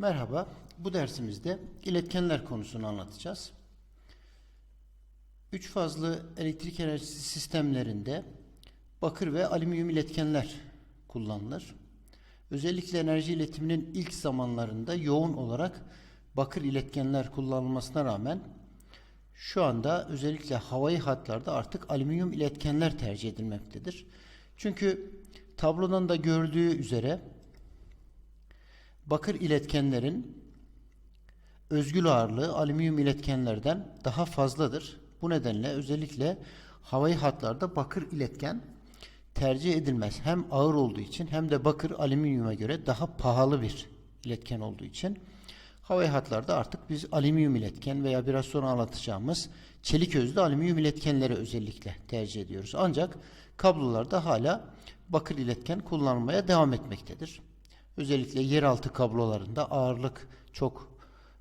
Merhaba, bu dersimizde iletkenler konusunu anlatacağız. Üç fazlı elektrik enerjisi sistemlerinde bakır ve alüminyum iletkenler kullanılır. Özellikle enerji iletiminin ilk zamanlarında yoğun olarak bakır iletkenler kullanılmasına rağmen şu anda özellikle havai hatlarda artık alüminyum iletkenler tercih edilmektedir. Çünkü tablodan da gördüğü üzere bakır iletkenlerin özgül ağırlığı alüminyum iletkenlerden daha fazladır. Bu nedenle özellikle havai hatlarda bakır iletken tercih edilmez. Hem ağır olduğu için hem de bakır alüminyuma göre daha pahalı bir iletken olduğu için havai hatlarda artık biz alüminyum iletken veya biraz sonra anlatacağımız çelik özlü alüminyum iletkenleri özellikle tercih ediyoruz. Ancak kablolarda hala bakır iletken kullanılmaya devam etmektedir. Özellikle yeraltı kablolarında ağırlık çok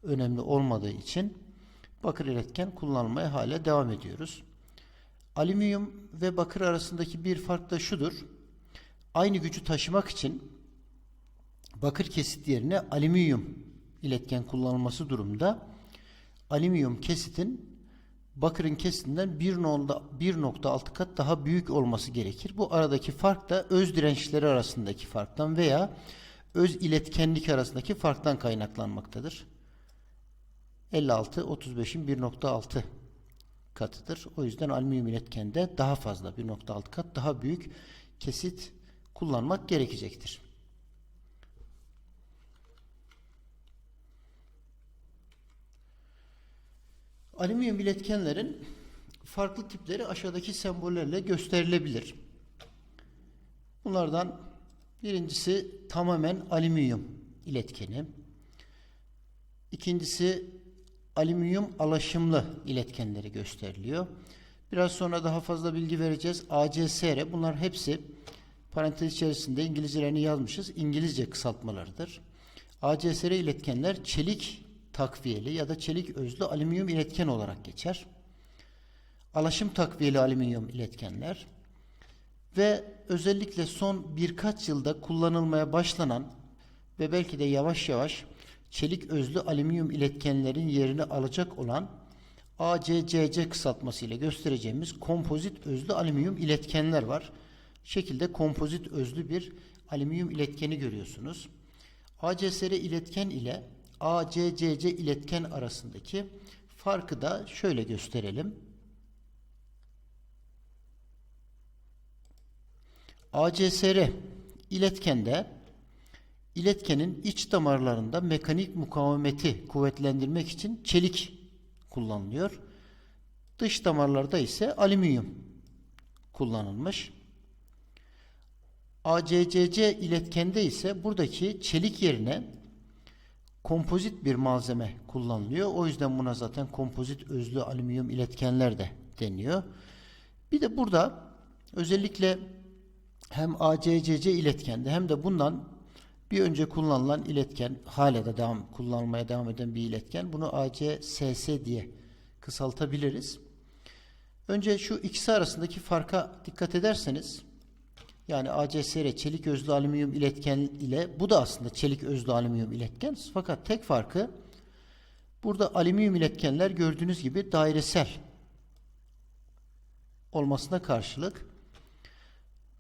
önemli olmadığı için bakır iletken kullanılmaya hala devam ediyoruz. Alüminyum ve bakır arasındaki bir fark da şudur. Aynı gücü taşımak için bakır kesit yerine alüminyum iletken kullanılması durumda alüminyum kesitin bakırın kesitinden 1.6 kat daha büyük olması gerekir. Bu aradaki fark da öz dirençleri arasındaki farktan veya öz iletkenlik arasındaki farktan kaynaklanmaktadır. 56 35'in 1.6 katıdır. O yüzden alüminyum iletkende daha fazla 1.6 kat daha büyük kesit kullanmak gerekecektir. Alüminyum iletkenlerin farklı tipleri aşağıdaki sembollerle gösterilebilir. Bunlardan birincisi tamamen alüminyum iletkeni. İkincisi alüminyum alaşımlı iletkenleri gösteriliyor. Biraz sonra daha fazla bilgi vereceğiz. ACSR bunlar hepsi parantez içerisinde İngilizcelerini yazmışız. İngilizce kısaltmalarıdır. ACSR iletkenler çelik takviyeli ya da çelik özlü alüminyum iletken olarak geçer. Alaşım takviyeli alüminyum iletkenler ve özellikle son birkaç yılda kullanılmaya başlanan ve belki de yavaş yavaş çelik özlü alüminyum iletkenlerin yerini alacak olan ACCC kısaltması ile göstereceğimiz kompozit özlü alüminyum iletkenler var. Şekilde kompozit özlü bir alüminyum iletkeni görüyorsunuz. ACSR iletken ile ACCC iletken arasındaki farkı da şöyle gösterelim. ACSR iletkende iletkenin iç damarlarında mekanik mukavemeti kuvvetlendirmek için çelik kullanılıyor. Dış damarlarda ise alüminyum kullanılmış. ACCC iletkende ise buradaki çelik yerine kompozit bir malzeme kullanılıyor. O yüzden buna zaten kompozit özlü alüminyum iletkenler de deniyor. Bir de burada özellikle hem ACCC iletkende hem de bundan bir önce kullanılan iletken hala da devam kullanılmaya devam eden bir iletken. Bunu ACSS diye kısaltabiliriz. Önce şu ikisi arasındaki farka dikkat ederseniz yani ACSR çelik özlü alüminyum iletken ile bu da aslında çelik özlü alüminyum iletken. Fakat tek farkı burada alüminyum iletkenler gördüğünüz gibi dairesel olmasına karşılık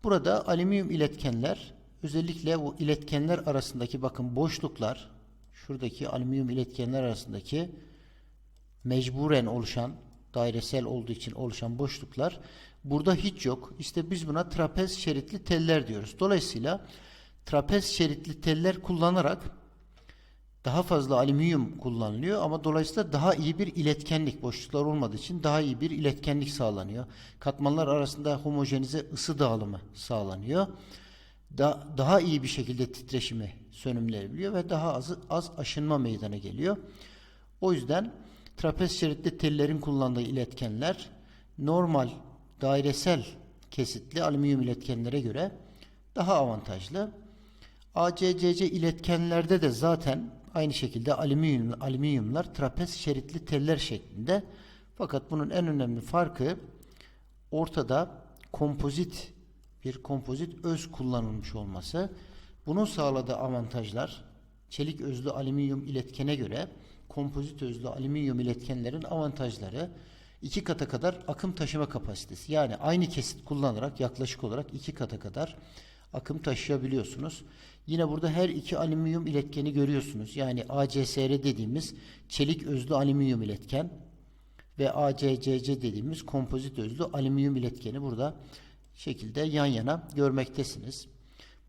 burada alüminyum iletkenler özellikle bu iletkenler arasındaki bakın boşluklar şuradaki alüminyum iletkenler arasındaki mecburen oluşan dairesel olduğu için oluşan boşluklar burada hiç yok. İşte biz buna trapez şeritli teller diyoruz. Dolayısıyla trapez şeritli teller kullanarak daha fazla alüminyum kullanılıyor ama dolayısıyla daha iyi bir iletkenlik boşluklar olmadığı için daha iyi bir iletkenlik sağlanıyor. Katmanlar arasında homojenize ısı dağılımı sağlanıyor. Da, daha iyi bir şekilde titreşimi sönümleyebiliyor ve daha az, az aşınma meydana geliyor. O yüzden trapez şeritli tellerin kullandığı iletkenler normal dairesel kesitli alüminyum iletkenlere göre daha avantajlı. ACCC iletkenlerde de zaten aynı şekilde alüminyum, alüminyumlar trapez şeritli teller şeklinde. Fakat bunun en önemli farkı ortada kompozit bir kompozit öz kullanılmış olması. Bunun sağladığı avantajlar çelik özlü alüminyum iletkene göre kompozit özlü alüminyum iletkenlerin avantajları iki kata kadar akım taşıma kapasitesi. Yani aynı kesit kullanarak yaklaşık olarak iki kata kadar akım taşıyabiliyorsunuz. Yine burada her iki alüminyum iletkeni görüyorsunuz. Yani ACSR dediğimiz çelik özlü alüminyum iletken ve ACCC dediğimiz kompozit özlü alüminyum iletkeni burada şekilde yan yana görmektesiniz.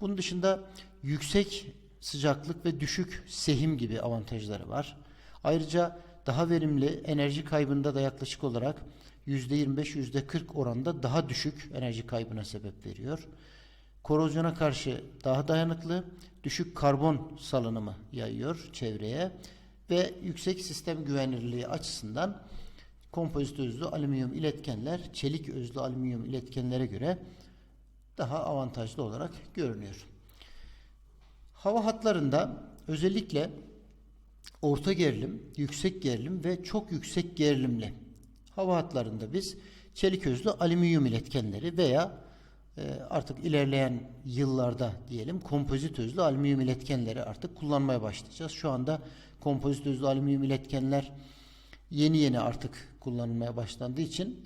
Bunun dışında yüksek sıcaklık ve düşük sehim gibi avantajları var. Ayrıca daha verimli enerji kaybında da yaklaşık olarak %25-%40 oranda daha düşük enerji kaybına sebep veriyor. Korozyona karşı daha dayanıklı, düşük karbon salınımı yayıyor çevreye ve yüksek sistem güvenilirliği açısından kompozit özlü alüminyum iletkenler çelik özlü alüminyum iletkenlere göre daha avantajlı olarak görünüyor. Hava hatlarında özellikle orta gerilim, yüksek gerilim ve çok yüksek gerilimli hava hatlarında biz çelik özlü alüminyum iletkenleri veya artık ilerleyen yıllarda diyelim kompozit özlü alüminyum iletkenleri artık kullanmaya başlayacağız. Şu anda kompozit özlü alüminyum iletkenler yeni yeni artık kullanılmaya başlandığı için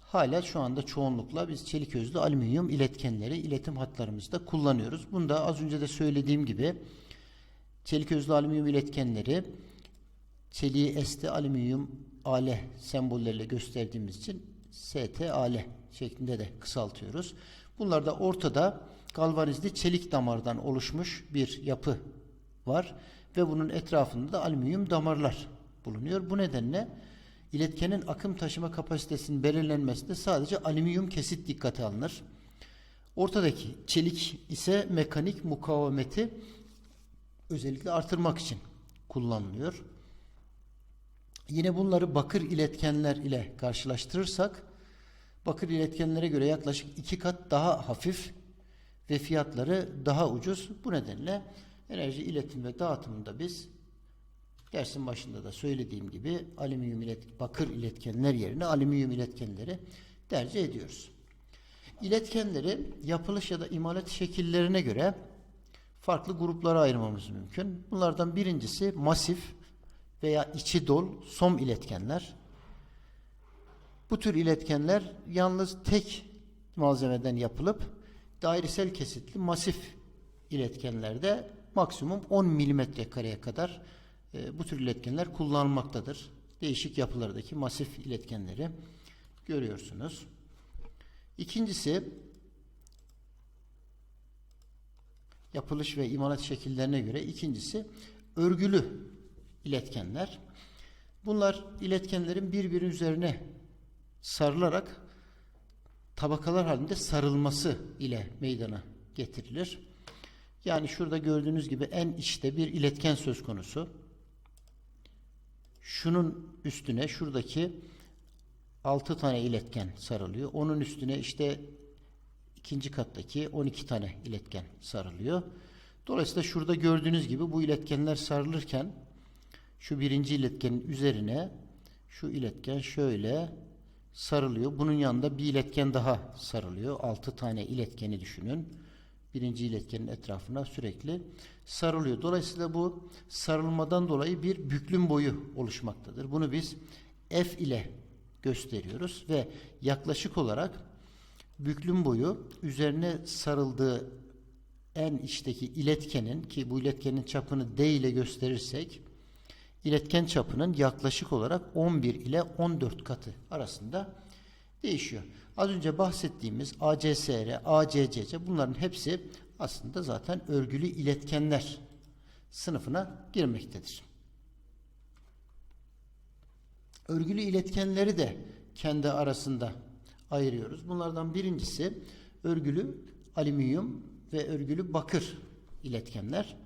hala şu anda çoğunlukla biz çelik özlü alüminyum iletkenleri iletim hatlarımızda kullanıyoruz. Bunda az önce de söylediğim gibi çelik özlü alüminyum iletkenleri çeliği esti alüminyum ale sembolleriyle gösterdiğimiz için STAL şeklinde de kısaltıyoruz. Bunlarda ortada galvanizli çelik damardan oluşmuş bir yapı var ve bunun etrafında da alüminyum damarlar bulunuyor. Bu nedenle iletkenin akım taşıma kapasitesinin belirlenmesinde sadece alüminyum kesit dikkate alınır. Ortadaki çelik ise mekanik mukavemeti özellikle artırmak için kullanılıyor. Yine bunları bakır iletkenler ile karşılaştırırsak bakır iletkenlere göre yaklaşık iki kat daha hafif ve fiyatları daha ucuz. Bu nedenle enerji iletim ve dağıtımında biz dersin başında da söylediğim gibi alüminyum ilet bakır iletkenler yerine alüminyum iletkenleri tercih ediyoruz. İletkenleri yapılış ya da imalat şekillerine göre farklı gruplara ayırmamız mümkün. Bunlardan birincisi masif veya içi dol som iletkenler. Bu tür iletkenler yalnız tek malzemeden yapılıp dairesel kesitli masif iletkenlerde maksimum 10 milimetre kareye kadar e, bu tür iletkenler kullanılmaktadır. Değişik yapılardaki masif iletkenleri görüyorsunuz. İkincisi yapılış ve imalat şekillerine göre ikincisi örgülü iletkenler. Bunlar iletkenlerin birbiri üzerine sarılarak tabakalar halinde sarılması ile meydana getirilir. Yani şurada gördüğünüz gibi en içte bir iletken söz konusu. Şunun üstüne şuradaki 6 tane iletken sarılıyor. Onun üstüne işte ikinci kattaki 12 tane iletken sarılıyor. Dolayısıyla şurada gördüğünüz gibi bu iletkenler sarılırken şu birinci iletkenin üzerine şu iletken şöyle sarılıyor. Bunun yanında bir iletken daha sarılıyor. 6 tane iletkeni düşünün. Birinci iletkenin etrafına sürekli sarılıyor. Dolayısıyla bu sarılmadan dolayı bir büklüm boyu oluşmaktadır. Bunu biz F ile gösteriyoruz ve yaklaşık olarak büklüm boyu üzerine sarıldığı en içteki iletkenin ki bu iletkenin çapını D ile gösterirsek iletken çapının yaklaşık olarak 11 ile 14 katı arasında değişiyor. Az önce bahsettiğimiz ACSR, ACCC bunların hepsi aslında zaten örgülü iletkenler sınıfına girmektedir. Örgülü iletkenleri de kendi arasında ayırıyoruz. Bunlardan birincisi örgülü alüminyum ve örgülü bakır iletkenler.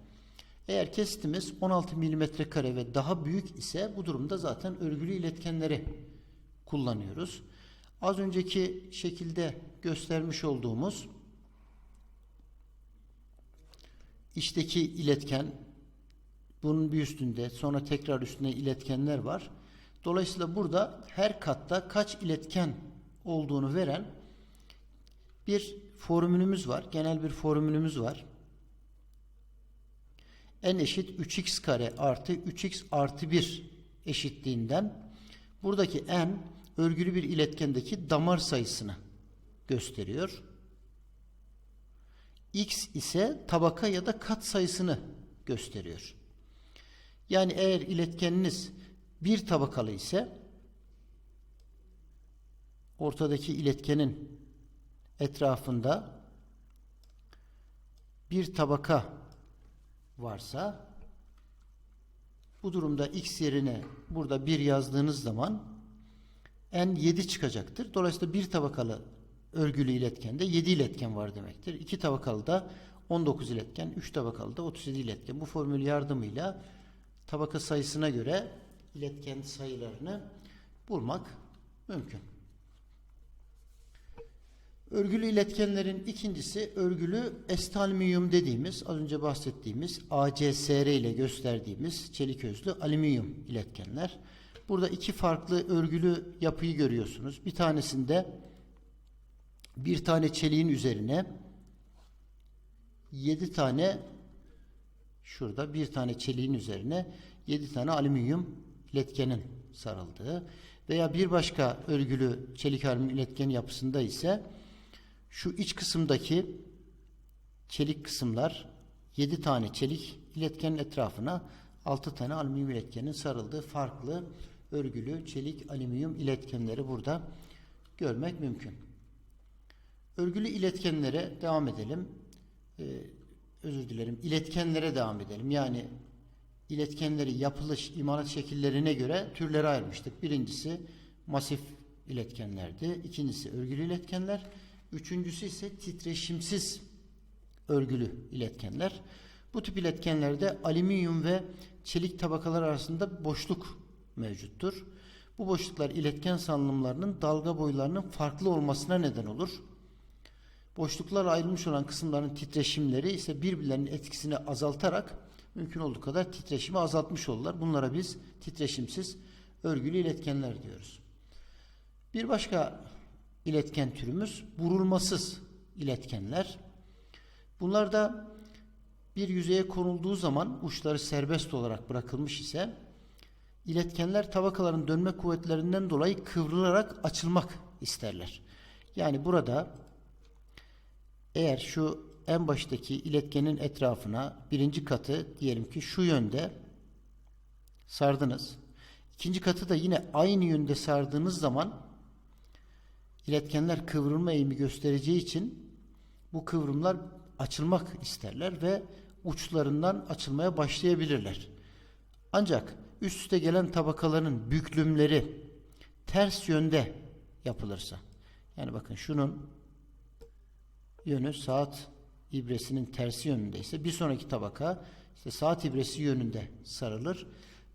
Eğer kesitimiz 16 mm kare ve daha büyük ise bu durumda zaten örgülü iletkenleri kullanıyoruz. Az önceki şekilde göstermiş olduğumuz içteki iletken bunun bir üstünde sonra tekrar üstüne iletkenler var. Dolayısıyla burada her katta kaç iletken olduğunu veren bir formülümüz var. Genel bir formülümüz var. N eşit 3x kare artı 3x artı 1 eşitliğinden buradaki n örgülü bir iletkendeki damar sayısını gösteriyor. x ise tabaka ya da kat sayısını gösteriyor. Yani eğer iletkeniniz bir tabakalı ise ortadaki iletkenin etrafında bir tabaka varsa bu durumda x yerine burada 1 yazdığınız zaman n 7 çıkacaktır. Dolayısıyla bir tabakalı örgülü iletkende 7 iletken var demektir. 2 tabakalı da 19 iletken, 3 tabakalı da 37 iletken. Bu formül yardımıyla tabaka sayısına göre iletken sayılarını bulmak mümkün. Örgülü iletkenlerin ikincisi örgülü estalminyum dediğimiz az önce bahsettiğimiz ACSR ile gösterdiğimiz çelik özlü alüminyum iletkenler. Burada iki farklı örgülü yapıyı görüyorsunuz. Bir tanesinde bir tane çeliğin üzerine 7 tane şurada bir tane çeliğin üzerine 7 tane alüminyum iletkenin sarıldığı veya bir başka örgülü çelik alüminyum iletken yapısında ise şu iç kısımdaki çelik kısımlar 7 tane çelik iletkenin etrafına 6 tane alüminyum iletkenin sarıldığı farklı örgülü çelik alüminyum iletkenleri burada görmek mümkün. Örgülü iletkenlere devam edelim. Ee, özür dilerim. İletkenlere devam edelim. Yani iletkenleri yapılış, imalat şekillerine göre türlere ayırmıştık. Birincisi masif iletkenlerdi. İkincisi örgülü iletkenler. Üçüncüsü ise titreşimsiz örgülü iletkenler. Bu tip iletkenlerde alüminyum ve çelik tabakalar arasında boşluk mevcuttur. Bu boşluklar iletken salınımlarının dalga boylarının farklı olmasına neden olur. Boşluklar ayrılmış olan kısımların titreşimleri ise birbirlerinin etkisini azaltarak mümkün olduğu kadar titreşimi azaltmış olurlar. Bunlara biz titreşimsiz örgülü iletkenler diyoruz. Bir başka iletken türümüz burulmasız iletkenler. Bunlar da bir yüzeye konulduğu zaman uçları serbest olarak bırakılmış ise iletkenler tabakaların dönme kuvvetlerinden dolayı kıvrılarak açılmak isterler. Yani burada eğer şu en baştaki iletkenin etrafına birinci katı diyelim ki şu yönde sardınız. İkinci katı da yine aynı yönde sardığınız zaman iletkenler kıvrılma eğimi göstereceği için bu kıvrımlar açılmak isterler ve uçlarından açılmaya başlayabilirler. Ancak üst üste gelen tabakaların büklümleri ters yönde yapılırsa yani bakın şunun yönü saat ibresinin tersi yönündeyse bir sonraki tabaka işte saat ibresi yönünde sarılır.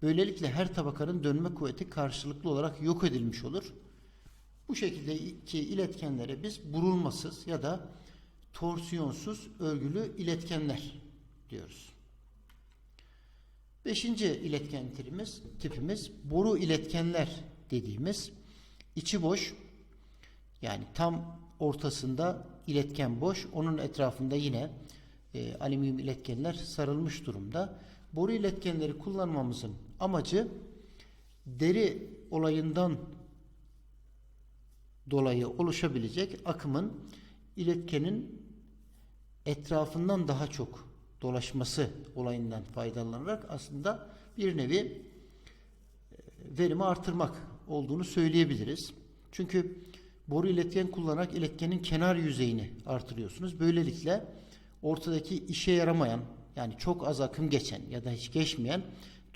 Böylelikle her tabakanın dönme kuvveti karşılıklı olarak yok edilmiş olur. Bu şekildeki iletkenlere biz burulmasız ya da torsiyonsuz örgülü iletkenler diyoruz. Beşinci iletken tipimiz, tipimiz boru iletkenler dediğimiz içi boş yani tam ortasında iletken boş onun etrafında yine e, alüminyum iletkenler sarılmış durumda. Boru iletkenleri kullanmamızın amacı deri olayından dolayı oluşabilecek akımın iletkenin etrafından daha çok dolaşması olayından faydalanarak aslında bir nevi e, verimi artırmak olduğunu söyleyebiliriz. Çünkü boru iletken kullanarak iletkenin kenar yüzeyini artırıyorsunuz. Böylelikle ortadaki işe yaramayan yani çok az akım geçen ya da hiç geçmeyen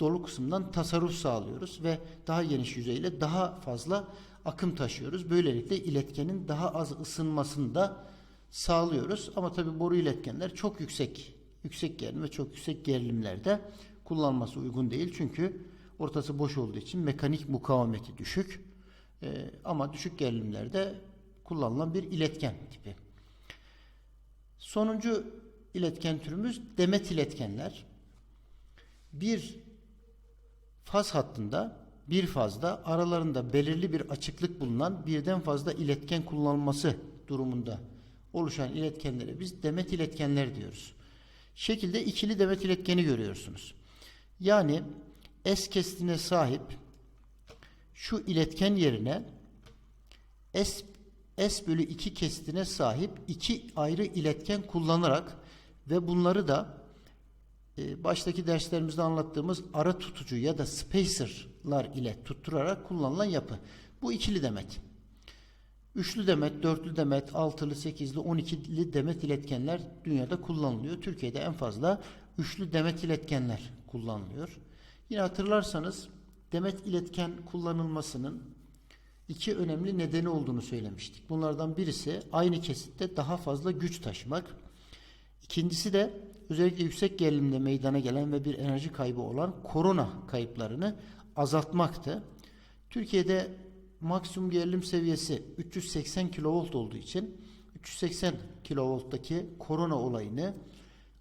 dolu kısımdan tasarruf sağlıyoruz ve daha geniş yüzeyle daha fazla akım taşıyoruz. Böylelikle iletkenin daha az ısınmasını da sağlıyoruz. Ama tabi boru iletkenler çok yüksek yüksek gerilim ve çok yüksek gerilimlerde kullanması uygun değil. Çünkü ortası boş olduğu için mekanik mukavemeti düşük. Ee, ama düşük gerilimlerde kullanılan bir iletken tipi. Sonuncu iletken türümüz demet iletkenler. Bir faz hattında bir fazda aralarında belirli bir açıklık bulunan birden fazla iletken kullanılması durumunda oluşan iletkenlere biz demet iletkenler diyoruz. Şekilde ikili demet iletkeni görüyorsunuz. Yani S kesitine sahip şu iletken yerine S, S bölü 2 kesitine sahip iki ayrı iletken kullanarak ve bunları da e, baştaki derslerimizde anlattığımız ara tutucu ya da spacerlar ile tutturarak kullanılan yapı. Bu ikili demet. Üçlü demet, dörtlü demet, altılı, sekizli, on ikili demet iletkenler dünyada kullanılıyor. Türkiye'de en fazla üçlü demet iletkenler kullanılıyor. Yine hatırlarsanız demet iletken kullanılmasının iki önemli nedeni olduğunu söylemiştik. Bunlardan birisi aynı kesitte daha fazla güç taşımak. İkincisi de özellikle yüksek gerilimde meydana gelen ve bir enerji kaybı olan korona kayıplarını azaltmaktı. Türkiye'de maksimum gerilim seviyesi 380 kilovolt olduğu için 380 kilovolttaki korona olayını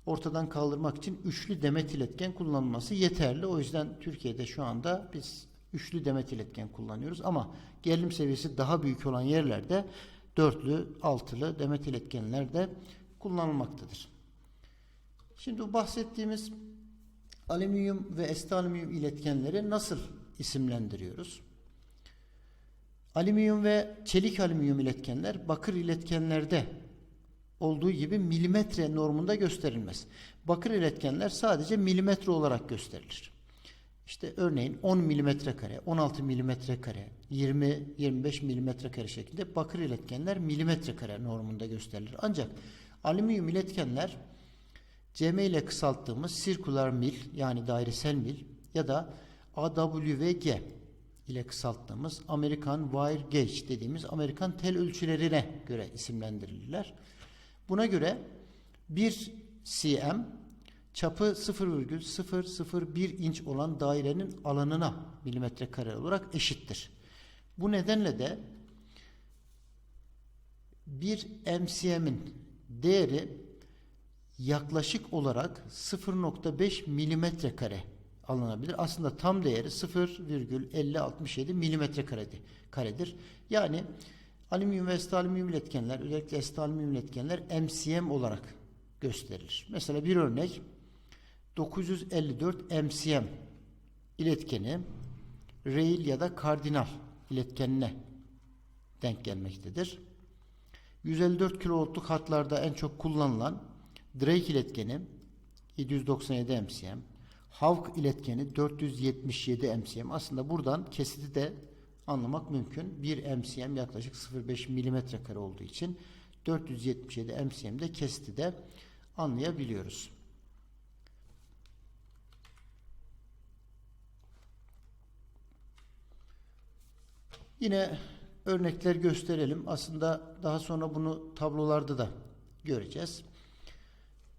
ortadan kaldırmak için üçlü demet iletken kullanılması yeterli. O yüzden Türkiye'de şu anda biz üçlü demet iletken kullanıyoruz ama gerilim seviyesi daha büyük olan yerlerde dörtlü, altılı demet iletkenler de kullanılmaktadır. Şimdi bahsettiğimiz alüminyum ve esti alüminyum iletkenleri nasıl isimlendiriyoruz? Alüminyum ve çelik alüminyum iletkenler bakır iletkenlerde olduğu gibi milimetre normunda gösterilmez. Bakır iletkenler sadece milimetre olarak gösterilir. İşte örneğin 10 milimetre kare, 16 milimetre kare, 20 25 milimetre kare şeklinde bakır iletkenler milimetre kare normunda gösterilir. Ancak alüminyum iletkenler cm ile kısalttığımız sirkular mil yani dairesel mil ya da AWG ile kısalttığımız Amerikan Wire Gauge dediğimiz Amerikan tel ölçülerine göre isimlendirilirler. Buna göre 1 cm çapı 0,001 inç olan dairenin alanına milimetre kare olarak eşittir. Bu nedenle de 1 mcm'in değeri yaklaşık olarak 0.5 milimetre kare alınabilir. Aslında tam değeri 0,5067 milimetre karedir. Yani alüminyum ve alüminyum iletkenler, özellikle alüminyum iletkenler MCM olarak gösterilir. Mesela bir örnek 954 MCM iletkeni rail ya da kardinal iletkenine denk gelmektedir. 154 kilovoltluk hatlarda en çok kullanılan Drake iletkeni 797 MCM, Hawk iletkeni 477 MCM. Aslında buradan kesiti de anlamak mümkün. 1 MCM yaklaşık 0.5 milimetre kare olduğu için 477 MCM'de kesiti de anlayabiliyoruz. Yine örnekler gösterelim. Aslında daha sonra bunu tablolarda da göreceğiz.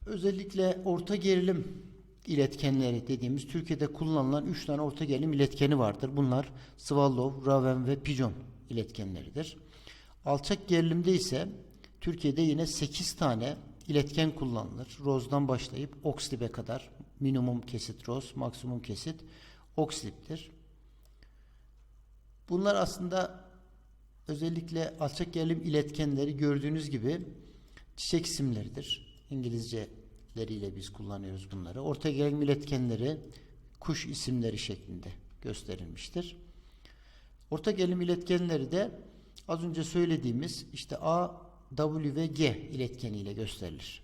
Özellikle orta gerilim iletkenleri dediğimiz Türkiye'de kullanılan 3 tane orta gerilim iletkeni vardır. Bunlar Swallow, Raven ve Pigeon iletkenleridir. Alçak gerilimde ise Türkiye'de yine 8 tane iletken kullanılır. Roz'dan başlayıp Oxlip'e kadar minimum kesit Roz, maksimum kesit Oxlip'tir. Bunlar aslında özellikle alçak gerilim iletkenleri gördüğünüz gibi çiçek isimleridir. İngilizceleriyle biz kullanıyoruz bunları. Orta gerilim iletkenleri kuş isimleri şeklinde gösterilmiştir. Orta gerilim iletkenleri de az önce söylediğimiz işte A, W ve G iletkeniyle gösterilir.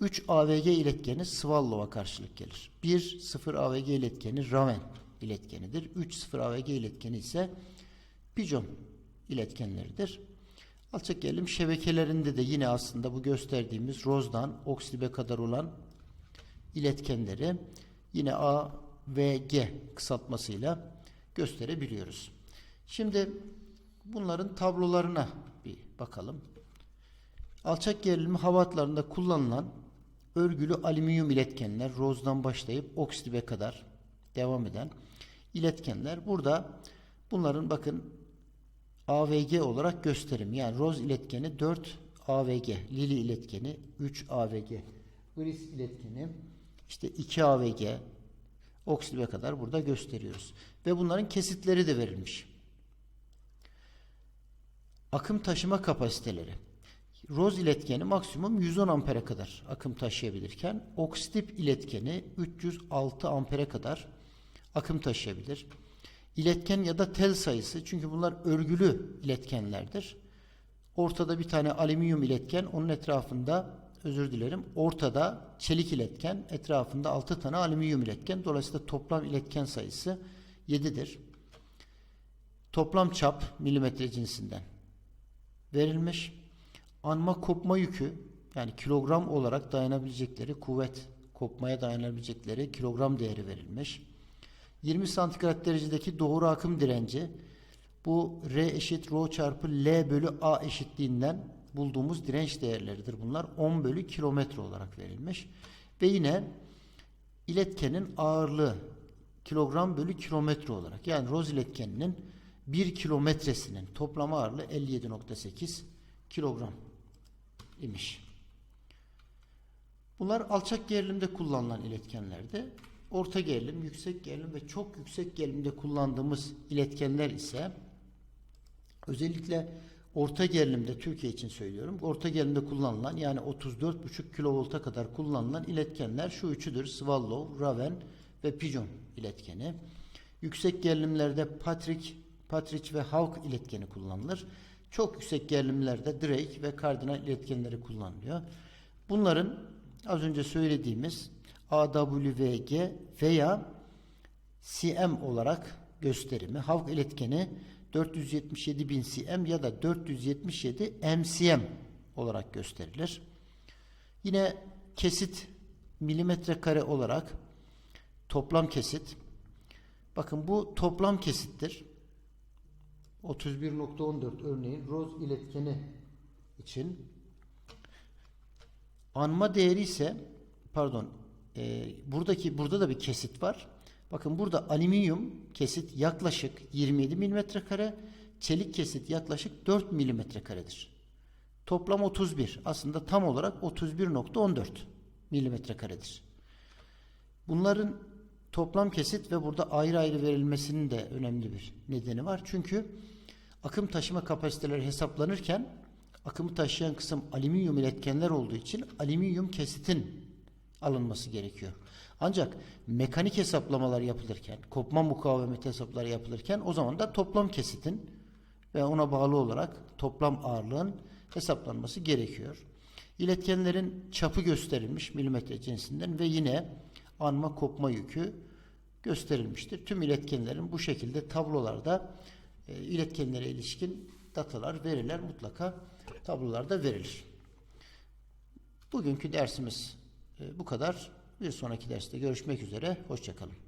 3 AVG iletkeni Swallow'a karşılık gelir. 1 0 AVG iletkeni Raven iletkenidir. 3 0 AVG iletkeni ise Pigeon iletkenleridir. Alçak gerilim şebekelerinde de yine aslında bu gösterdiğimiz Roz'dan Oxlip'e kadar olan iletkenleri yine A ve G kısaltmasıyla gösterebiliyoruz. Şimdi bunların tablolarına bir bakalım. Alçak gerilim hava hatlarında kullanılan örgülü alüminyum iletkenler Roz'dan başlayıp Oxlip'e kadar devam eden iletkenler. Burada bunların bakın AVG olarak gösterim. Yani roz iletkeni 4 AVG, lili iletkeni 3 AVG, gris iletkeni işte 2 AVG, oksilibe kadar burada gösteriyoruz. Ve bunların kesitleri de verilmiş. Akım taşıma kapasiteleri. Roz iletkeni maksimum 110 ampere kadar akım taşıyabilirken oksitip iletkeni 306 ampere kadar akım taşıyabilir. İletken ya da tel sayısı çünkü bunlar örgülü iletkenlerdir. Ortada bir tane alüminyum iletken, onun etrafında özür dilerim, ortada çelik iletken, etrafında 6 tane alüminyum iletken. Dolayısıyla toplam iletken sayısı 7'dir. Toplam çap milimetre cinsinden verilmiş. Anma kopma yükü yani kilogram olarak dayanabilecekleri kuvvet kopmaya dayanabilecekleri kilogram değeri verilmiş. 20 santigrat derecedeki doğru akım direnci bu R eşit rho çarpı L bölü A eşitliğinden bulduğumuz direnç değerleridir. Bunlar 10 bölü kilometre olarak verilmiş. Ve yine iletkenin ağırlığı kilogram bölü kilometre olarak yani roz iletkeninin 1 kilometresinin toplam ağırlığı 57.8 kilogram imiş. Bunlar alçak gerilimde kullanılan iletkenlerdi. Orta gerilim, yüksek gerilim ve çok yüksek gerilimde kullandığımız iletkenler ise özellikle orta gerilimde Türkiye için söylüyorum. Orta gerilimde kullanılan yani 34,5 kilovolta kadar kullanılan iletkenler şu üçüdür. Swallow, Raven ve Pigeon iletkeni. Yüksek gerilimlerde Patrick, Patrick ve Hawk iletkeni kullanılır. Çok yüksek gerilimlerde Drake ve Cardinal iletkenleri kullanılıyor. Bunların az önce söylediğimiz AWG veya CM olarak gösterimi. Hawk iletkeni 477.000 cm ya da 477 MCM olarak gösterilir. Yine kesit milimetre kare olarak toplam kesit. Bakın bu toplam kesittir. 31.14 örneğin roz iletkeni için anma değeri ise pardon e, buradaki burada da bir kesit var. Bakın burada alüminyum kesit yaklaşık 27 mm kare, çelik kesit yaklaşık 4 mm karedir. Toplam 31. Aslında tam olarak 31.14 mm karedir. Bunların toplam kesit ve burada ayrı ayrı verilmesinin de önemli bir nedeni var. Çünkü akım taşıma kapasiteleri hesaplanırken akımı taşıyan kısım alüminyum iletkenler olduğu için alüminyum kesitin alınması gerekiyor. Ancak mekanik hesaplamalar yapılırken, kopma mukavemeti hesapları yapılırken o zaman da toplam kesitin ve ona bağlı olarak toplam ağırlığın hesaplanması gerekiyor. İletkenlerin çapı gösterilmiş milimetre cinsinden ve yine anma kopma yükü gösterilmiştir. Tüm iletkenlerin bu şekilde tablolarda e, iletkenlere ilişkin datalar, veriler mutlaka tablolarda verilir. Bugünkü dersimiz bu kadar. Bir sonraki derste görüşmek üzere. Hoşçakalın.